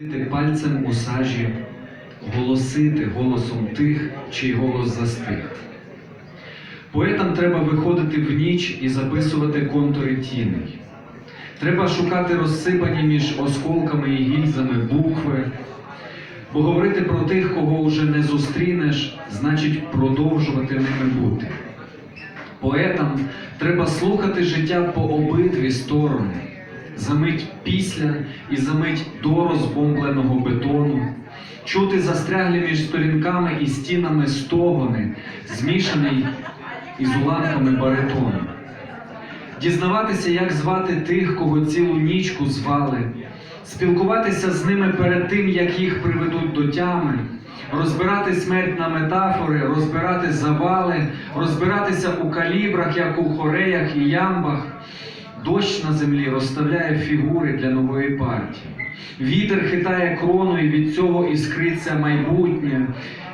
Ти пальцем у сажі, голосити голосом тих, чий голос застиг. Поетам треба виходити в ніч і записувати контури тіней. Треба шукати розсипані між осколками і гільзами букви, бо говорити про тих, кого уже не зустрінеш, значить продовжувати ними бути. Поетам треба слухати життя по обидві сторони, замить після і замить до розбомбленого бетону, чути застряглі між сторінками і стінами стогони, змішаний із уламками баритону. Дізнаватися, як звати тих, кого цілу нічку звали, спілкуватися з ними перед тим, як їх приведуть до тями, розбирати смерть на метафори, розбирати завали, розбиратися у калібрах, як у хореях і ямбах. Дощ на землі розставляє фігури для нової партії. Вітер хитає крону, і від цього іскриться майбутнє.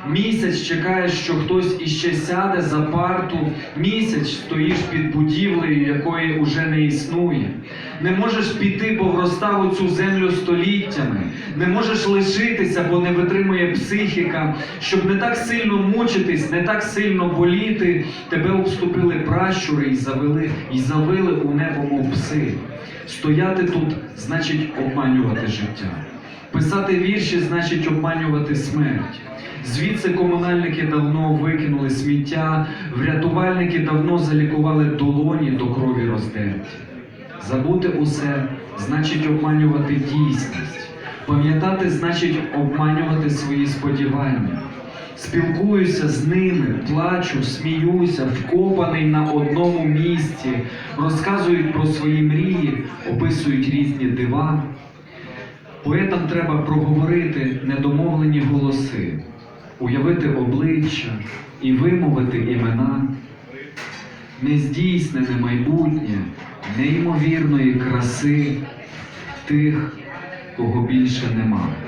Місяць чекає, що хтось іще сяде за парту. Місяць стоїш під будівлею, якої уже не існує. Не можеш піти, бо вростав у цю землю століттями. Можеш лишитися, бо не витримує психіка. Щоб не так сильно мучитись, не так сильно боліти, тебе обступили пращури і завели, і завили у небо, мов пси. Стояти тут значить обманювати життя. Писати вірші значить обманювати смерть. Звідси комунальники давно викинули сміття, врятувальники давно залікували долоні до крові роздерті. Забути усе значить обманювати дійсність. Пам'ятати значить обманювати свої сподівання. Спілкуюся з ними, плачу, сміюся, вкопаний на одному місці, розказують про свої мрії, описують різні дива. Поетам треба проговорити недомовлені голоси, уявити обличчя і вимовити імена, нездійснене майбутнє, неймовірної краси тих, кого більше нема.